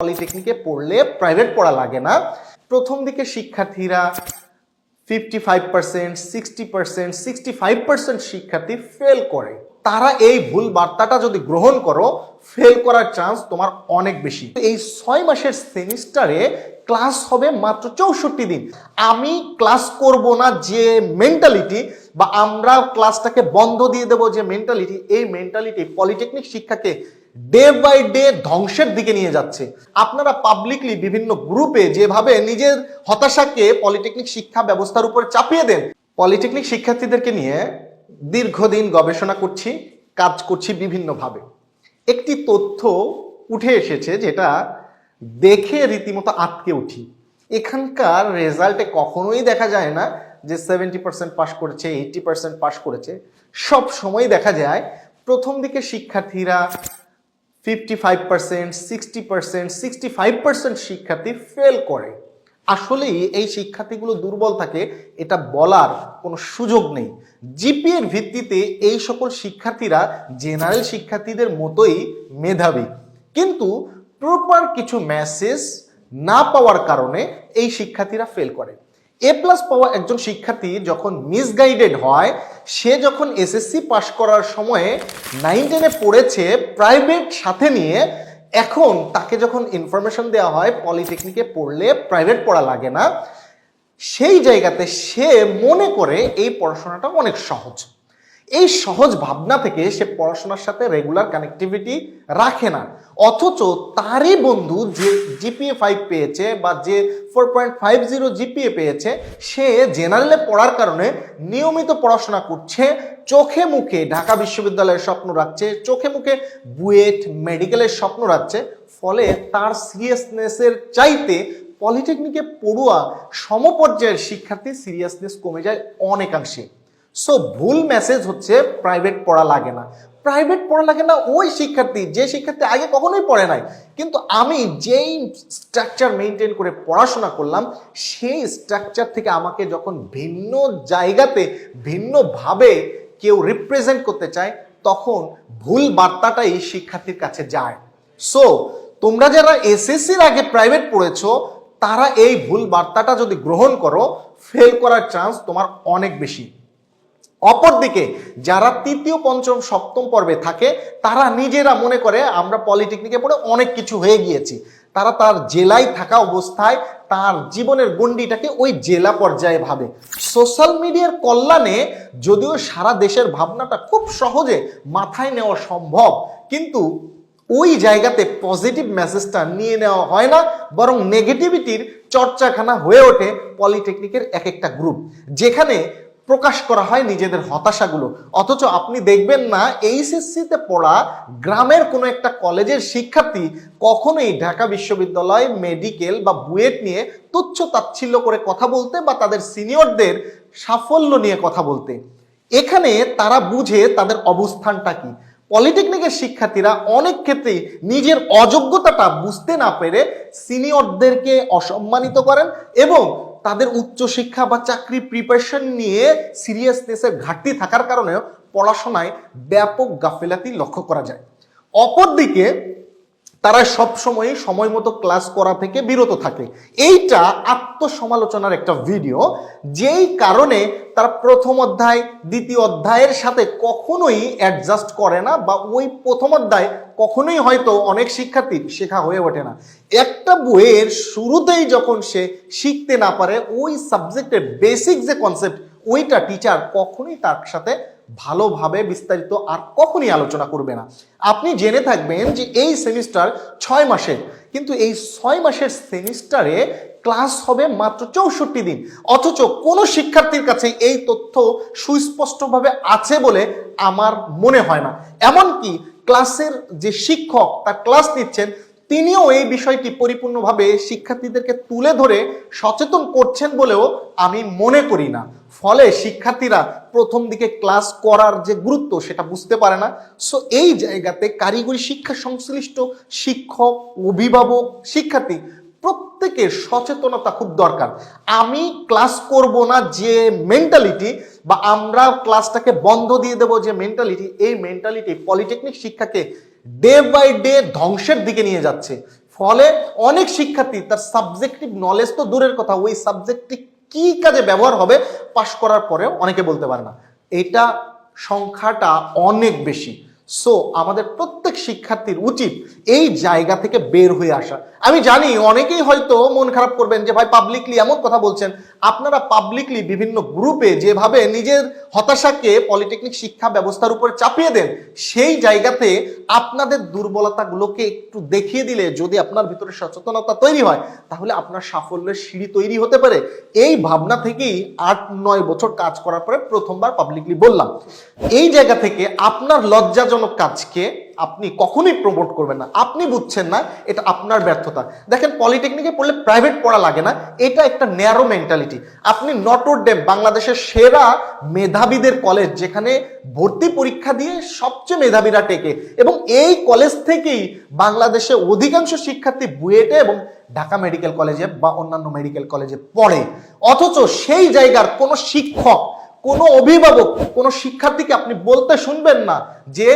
পলিটেকনিকে পড়লে প্রাইভেট পড়া লাগে না। প্রথম দিকে শিক্ষার্থীরা fifty five percent sixty percent sixty five percent শিক্ষার্থী ফেল করে। তারা এই ভুল বার্তাটা যদি গ্রহণ করো ফেল করার চান্স তোমার অনেক বেশি। এই ছয় মাসের সেমিস্টারে ক্লাস হবে মাত্র চৌষট্টি দিন। আমি ক্লাস করব না যে মেন্টালিটি বা আমরা ক্লাসটাকে বন্ধ দিয়ে দেবো যে মেন্টালিটি এই মেন্টালিটি পলিটেকনিক শিক্ষাকে ডে বাই ডে ধ্বংসের দিকে নিয়ে যাচ্ছে। আপনারা পাবলিকলি বিভিন্ন গ্রুপে যেভাবে নিজের হতাশাকে পলিটেকনিক শিক্ষা ব্যবস্থার উপর চাপিয়ে দেন পলিটেকনিক শিক্ষার্থীদেরকে নিয়ে দীর্ঘদিন গবেষণা করছি, কাজ করছি বিভিন্নভাবে। একটি তথ্য উঠে এসেছে যেটা দেখে রীতিমতো আটকে উঠি। এখানকার রেজাল্টে কখনোই দেখা যায় না যে সেভেন্টি পার্সেন্ট পাস করেছে এইটটি পার্সেন্ট পাস করেছে। সব সময় দেখা যায় প্রথম দিকে শিক্ষার্থীরা fifty five percent sixty percent sixty five percent শিক্ষার্থী ফেল করে। আসলেই এই শিক্ষার্থীগুলো দুর্বল থাকে, এটা বলার কোনো সুযোগ নেই। জিপিএর ভিত্তিতে এই সকল শিক্ষার্থীরা জেনারেল শিক্ষার্থীদের মতোই মেধাবী। কিন্তু প্রপার কিছু মেসেজ না পাওয়ার কারণে এই শিক্ষার্থীরা ফেল করে। এ প্লাস পাওয়া একজন শিক্ষার্থী যখন মিসগাইডেড হয়, সে যখন এসএসসি পাশ করার সময়ে নাইন টেনে পড়েছে প্রাইভেট সাথে নিয়ে, এখন তাকে যখন ইনফরমেশন দেওয়া হয় পলিটেকনিকে পড়লে প্রাইভেট পড়া লাগে না, সেই জায়গাতে সে মনে করে এই পড়াশোনাটা অনেক সহজ। এই সহজ ভাবনা থেকে সে পড়াশোনার সাথে রেগুলার কানেক্টিভিটি রাখে না। অথচ তারই বন্ধু যে জিপিএ ফাইভ পেয়েছে বা যে four point five zero GPA পেয়েছে, সে জেনারেলে পড়ার কারণে নিয়মিত পড়াশোনা করছে, চোখে মুখে ঢাকা বিশ্ববিদ্যালয়ের স্বপ্ন রাখছে, চোখে মুখে বুয়েট মেডিকেলের স্বপ্ন রাখছে, ফলে তার সিরিয়াসনেসের চাইতে পলিটেকনিকে পড়ুয়া সমপর্যায়ের শিক্ষার্থী সিরিয়াসনেস কমে যায় অনেকাংশে। সো ভুল মেসেজ হচ্ছে প্রাইভেট পড়া লাগে না। প্রাইভেট পড়া লাগে না, ওই শিক্ষার্থী, যে শিক্ষার্থী আগে কখনোই পড়ে নাই। কিন্তু আমি যেই স্ট্রাকচার মেনটেন করে পড়াশোনা করলাম, সেই স্ট্রাকচার থেকে আমাকে যখন ভিন্ন জায়গাতে ভিন্নভাবে কেউ রিপ্রেজেন্ট করতে চায়, তখন ভুল বার্তাটাই শিক্ষার্থীর কাছে যায়। সো তোমরা যারা এসএসসির আগে প্রাইভেট পড়েছো, তারা এই ভুল বার্তাটা যদি গ্রহণ করো ফেল করার চান্স তোমার অনেক বেশি। অপরদিকে, যারা তৃতীয়, পঞ্চম, সপ্তম পর্বে থাকে, তারা নিজেরা মনে করে, আমরা পলিটেকনিকে পড়ে অনেক কিছু হয়ে গিয়েছি। তারা তার জেলায় থাকা অবস্থায় তার জীবনের গণ্ডিটাকে ওই জেলা পর্যায়ে ভাবে। সোশ্যাল মিডিয়ার কল্যাণে যদিও সারা দেশের ভাবনাটা খুব সহজে মাথায় নেওয়া সম্ভব, কিন্তু ওই জায়গাতে পজিটিভ মেসেজটা নিয়ে নেওয়া হয় না, বরং নেগেটিভিটির চর্চাখানা হয়ে ওঠে পলিটেকনিকের এক একটা গ্রুপ। যেখানে প্রকাশ করা হয় নিজেদের হতাশাগুলো। অথচ আপনি দেখবেন না, এইচএসসিতে পড়া গ্রামের কোনো একটা কলেজের শিক্ষার্থী কখনোই ঢাকা বিশ্ববিদ্যালয় মেডিকেল বা বুয়েট নিয়ে তুচ্ছ তাচ্ছিল্য করে কথা বলতে বা তাদের সিনিয়রদের সাফল্য নিয়ে কথা বলতে। এখানে তারা বুঝে তাদের অবস্থানটা কি। পলিটেকনিকের শিক্ষার্থীরা অনেক ক্ষেত্রেই নিজের অযোগ্যতাটা বুঝতে না পেরে সিনিয়রদেরকে অসম্মানিত করেন এবং তাদের উচ্চশিক্ষা বা চাকরি প্রিপারেশন নিয়ে সিরিয়াসনেসের ঘাটতি থাকার কারণেও পড়াশোনায় ব্যাপক গাফিলাতি লক্ষ্য করা যায়। অপরদিকে তারা সবসময় সময় মতো ক্লাস করা থেকে বিরত থাকে। এইটা আত্মসমালোচনার একটা ভিডিও, যেই কারণে তারা প্রথম অধ্যায়, দ্বিতীয় অধ্যায়ের সাথে কখনোই অ্যাডজাস্ট করে না বা ওই প্রথম অধ্যায় কখনোই হয়তো অনেক শিক্ষার্থীর শেখা হয়ে ওঠে না। একটা বইয়ের শুরুতেই যখন সে শিখতে না পারে, ওই সাবজেক্টের বেসিক যে কনসেপ্ট ওইটা টিচার কখনোই তার সাথে ভালোভাবে বিস্তারিত আর কখনই আলোচনা করবে না। আপনি জেনে থাকবেন যে এই সেমিস্টার ছয় মাসের, কিন্তু এই ছয় মাসের সেমিস্টারে ক্লাস হবে মাত্র চৌষট্টি দিন। অথচ কোনো শিক্ষার্থীর কাছে এই তথ্য সুস্পষ্টভাবে আছে বলে আমার মনে হয় না। এমনকি ক্লাসের যে শিক্ষক, তার ক্লাস নিচ্ছেন তিনিও এই বিষয়টি পরিপূর্ণভাবে শিক্ষার্থীদেরকে তুলে ধরে সচেতন করছেন বলেও আমি মনে করি না। ফলে শিক্ষার্থীরা প্রথম দিকে ক্লাস করার যে গুরুত্ব সেটা বুঝতে পারে না। সো এই জায়গাতে কারিগরি শিক্ষা সংশ্লিষ্ট শিক্ষক, অভিভাবক, শিক্ষার্থী প্রত্যেকের সচেতনতা খুব দরকার। আমি ক্লাস করব না যে মেন্টালিটি বা আমরা ক্লাসটাকে বন্ধ দিয়ে দেব যে মেন্টালিটি এই মেন্টালিটি পলিটেকনিক শিক্ষাকে ডে বাই ডে ধ্বংসের দিকে নিয়ে যাচ্ছে। ফলে অনেক শিক্ষার্থী তার সাবজেক্টিভ নলেজ তো দূরের কথা, ওই সাবজেক্টটি কি কাজে ব্যবহার হবে পাশ করার পরেও অনেকে বলতে পারে না। এটা সংখ্যাটা অনেক বেশি। সো আমাদের প্রত্যেক শিক্ষার্থীর উচিত এই জায়গা থেকে বের হয়ে আসা। আমি জানি অনেকেই হয়তো মন খারাপ করবেন যে, ভাই পাবলিকলি এমন কথা বলছেন। আপনারা পাবলিকলি বিভিন্ন গ্রুপে যেভাবে নিজের হতাশাকে পলিটেকনিক শিক্ষা ব্যবস্থার উপর চাপিয়ে দেন, সেই জায়গাতে আপনাদের দুর্বলতাগুলোকে একটু দেখিয়ে দিলে যদি আপনার ভিতরে সচেতনতা তৈরি হয়, তাহলে আপনার সাফল্যের সিঁড়ি তৈরি হতে পারে। এই ভাবনা থেকেই আট, নয় বছর কাজ করার পরে প্রথমবার পাবলিকলি বললাম। এই জায়গা থেকে আপনার লজ্জাজনক কাজকে আপনি কখনোই প্রমোট করবেন না। আপনি বুঝছেন না, এটা আপনার ব্যর্থতা। দেখেন পলিটেকনিকে পড়লে প্রাইভেট পড়া লাগে না, এটা একটা ন্যারো মেন্টালিটি আপনি নটর ডেম বাংলাদেশের সেরা মেধাবীদের কলেজ যেখানে ভর্তি পরীক্ষা দিয়ে সবচেয়ে মেধাবীরা টেকে, এবং এই কলেজ থেকেই বাংলাদেশে অধিকাংশ শিক্ষার্থী বুয়েটে এবং ঢাকা মেডিকেল কলেজে বা অন্যান্য মেডিকেল কলেজে পড়ে। অথচ সেই জায়গার কোনো শিক্ষক, কোনো অভিভাবক, কোনো শিক্ষার্থীকে আপনি বলতে শুনবেন না যে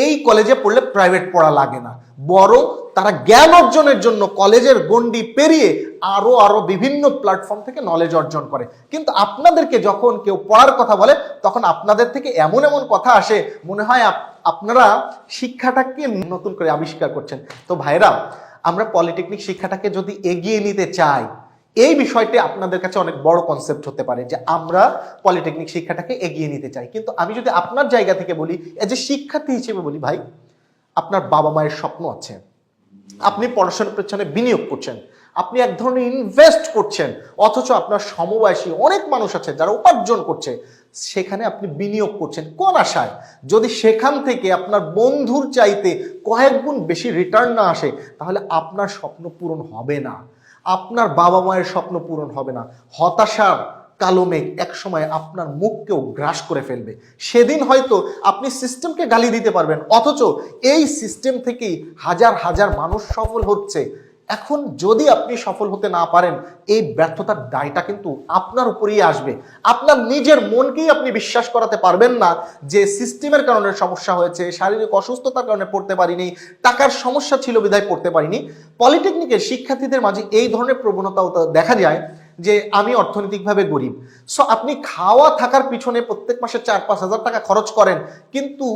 এই কলেজে পড়লে প্রাইভেট পড়া লাগে না। বরং তারা জ্ঞান অর্জনের জন্য কলেজের গণ্ডি পেরিয়ে আরও আরও বিভিন্ন প্ল্যাটফর্ম থেকে নলেজ অর্জন করে। কিন্তু আপনাদেরকে যখন কেউ পড়ার কথা বলে, তখন আপনাদের থেকে এমন এমন কথা আসে, মনে হয় আপনারা শিক্ষাটাকে নতুন করে আবিষ্কার করছেন। তো ভাইরা আমরা পলিটেকনিক শিক্ষাটাকে যদি এগিয়ে নিতে চাই এই বিষয়টি আপনাদের কাছে অনেক বড় কনসেপ্ট হতে পারে যে আমরা পলিটেকনিক শিক্ষাটাকে এগিয়ে নিতে চাই। কিন্তু আমি যদি আপনার জায়গা থেকে বলি এজ এ শিক্ষার্থী হিসেবে বলি, ভাই, আপনার বাবা মায়ের স্বপ্ন আছে। আপনি পড়াশোনার পেছনে বিনিয়োগ করছেন। আপনি এক ধরনের ইনভেস্ট করছেন। অথচ আপনার সমবয়সী অনেক মানুষ আছে যারা উপার্জন করছে। সেখানে আপনি বিনিয়োগ করছেন কোন আশায়? যদি সেখান থেকে আপনার বন্ধুর চাইতে কয়েক গুণ বেশি রিটার্ন না আসে, তাহলে আপনার স্বপ্ন পূরণ হবে না। আপনার বাবা মায়ের স্বপ্ন পূরণ হবে না। হতাশার কালো মেঘ এক সময় আপনার মুখকেও গ্রাস করে ফেলবে। সেদিন হয়তো আপনি সিস্টেমকে গালি দিতে পারবেন, অথচ এই সিস্টেম থেকেই হাজার হাজার মানুষ সফল হচ্ছে। এখন যদি আপনি সফল হতে না পারেন, এই ব্যর্থতার দায়টা কিন্তু আপনার উপরেই আসবে। আপনার নিজের মনকেই আপনি বিশ্বাস করাতে পারবেন না যে সিস্টেমের কারণে সমস্যা হয়েছে, শারীরিক অসুস্থতার কারণে পড়তে পারিনি, টাকার সমস্যা ছিল বিধায় পড়তে পারিনি। পলিটেকনিকের শিক্ষার্থীদের মাঝে এই ধরনের প্রবণতাও দেখা যায় যে আমি অর্থনৈতিকভাবে গরিব। সো আপনি খাওয়া থাকার পিছনে প্রত্যেক মাসে চার, পাঁচ হাজার টাকা খরচ করেন, কিন্তু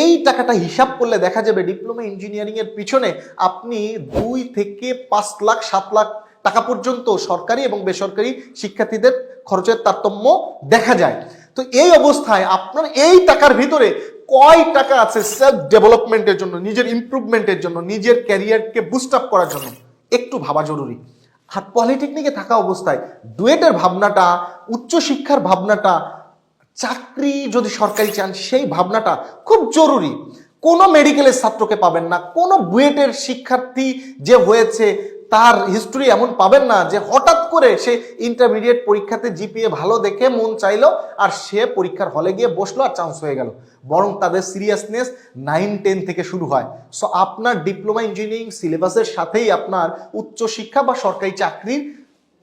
এই টাকাটা হিসাব করলে দেখা যাবে ডিপ্লোমা ইঞ্জিনিয়ারিং এর পিছনে আপনি দুই থেকে পাঁচ লাখ, সাত লাখ টাকা পর্যন্ত সরকারি এবং বেসরকারি শিক্ষার্থীদের খরচের তারতম্য দেখা যায়। তো এই অবস্থায় আপনার এই টাকার ভিতরে কয় টাকা আছে সেলফ ডেভেলপমেন্টের জন্য, নিজের ইমপ্রুভমেন্টের জন্য, নিজের ক্যারিয়ারকে বুস্ট আপ করার জন্য? একটু ভাবা জরুরি। আর পলিটেকনিকে থাকা অবস্থায় ডুয়েটের ভাবনাটা উচ্চশিক্ষার ভাবনাটা, চাকরি যদি সরকারি চান, সেই ভাবনাটা খুব জরুরি। কোনো মেডিকেলের ছাত্রকে পাবেন না, কোনো বুয়েটের শিক্ষার্থী যে হয়েছে তার হিস্টোরি এমন পাবেন না যে হঠাৎ করে সে ইন্টারমিডিয়েট পরীক্ষাতে জিপিএ ভালো দেখে মন চাইলো আর সে পরীক্ষার হলে গিয়ে বসল আর চান্স হয়ে গেল। বরং তাদের সিরিয়াসনেস নাইন টেন থেকে শুরু হয়। সো আপনার ডিপ্লোমা ইঞ্জিনিয়ারিং সিলেবাসের সাথেই আপনার উচ্চশিক্ষা বা সরকারি চাকরির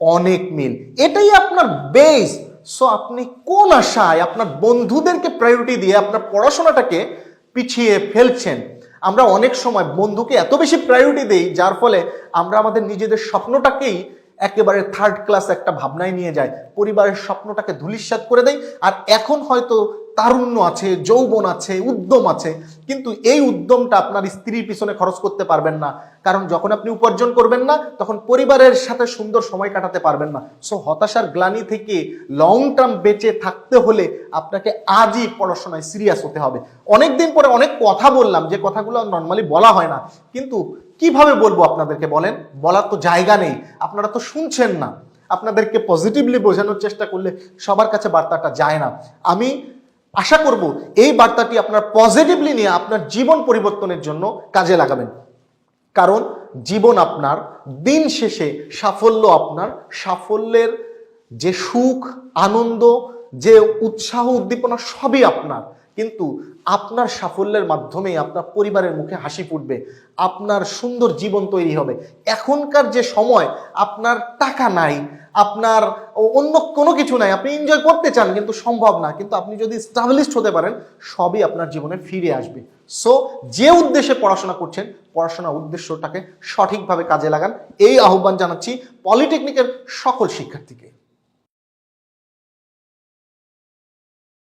অনেক মিল। এটাই আপনার বেস সো আপনি কোন আশায় আপনার বন্ধুদেরকে প্রায়োরিটি দিয়ে আপনার পড়াশোনাটাকে পিছিয়ে ফেলছেন? আমরা অনেক সময় বন্ধুকে এত বেশি প্রায়োরিটি দেই, যার ফলে আমরা আমাদের নিজেদের স্বপ্নটাকেই একেবারে থার্ড ক্লাস একটা ভাবনায় নিয়ে যায় পরিবারের স্বপ্নটাকে ধুলিস্বাদ করে দেয় আর এখন হয়তো তারুণ্য আছে, যৌবন আছে, উদ্যম আছে, কিন্তু এই উদ্যমটা আপনার স্ত্রীর পিছনে খরচ করতে পারবেন না। কারণ যখন আপনি উপার্জন করবেন না, তখন পরিবারের সাথে সুন্দর সময় কাটাতে পারবেন না। সো হতাশার গ্লানি থেকে লং টার্ম বেঁচে থাকতে হলে আপনাকে আজই পড়াশোনায় সিরিয়াস হতে হবে। অনেক দিন পরে অনেক কথা বললাম, যে কথাগুলো নর্মালি বলা হয় না। কিন্তু কীভাবে বলব আপনাদেরকে বলেন? বলার তো জায়গা নেই। আপনারা তো শুনছেন না। আপনাদেরকে পজিটিভলি বোঝানোর চেষ্টা করলে সবার কাছে বার্তাটা যায় না। আমি আশা করব এই বার্তাটি আপনার পজিটিভলি নিয়ে আপনার জীবন পরিবর্তনের জন্য কাজে লাগাবেন। কারণ জীবন আপনার, দিন শেষে সাফল্য আপনার। সাফল্যের যে সুখ, আনন্দ, যে উৎসাহ, উদ্দীপনা সবই আপনার। কিন্তু আপনার সাফল্যের মাধ্যমে আপনার পরিবারের মুখে হাসি ফুটবে, আপনার সুন্দর জীবন তৈরি হবে। এখনকার যে সময়, আপনার টাকা নাই, আপনার অন্য কোনো কিছু নাই, আপনি এনজয় করতে চান কিন্তু সম্ভব না। কিন্তু আপনি যদি স্টাবলিশড হতে পারেন, সবই আপনার জীবনে ফিরে আসবে। সো যে উদ্দেশ্যে পড়াশোনা করছেন, পড়াশোনার উদ্দেশ্যটাকে সঠিকভাবে কাজে লাগান। এই আহ্বান জানাচ্ছি পলিটেকনিকের সকল শিক্ষার্থীকে।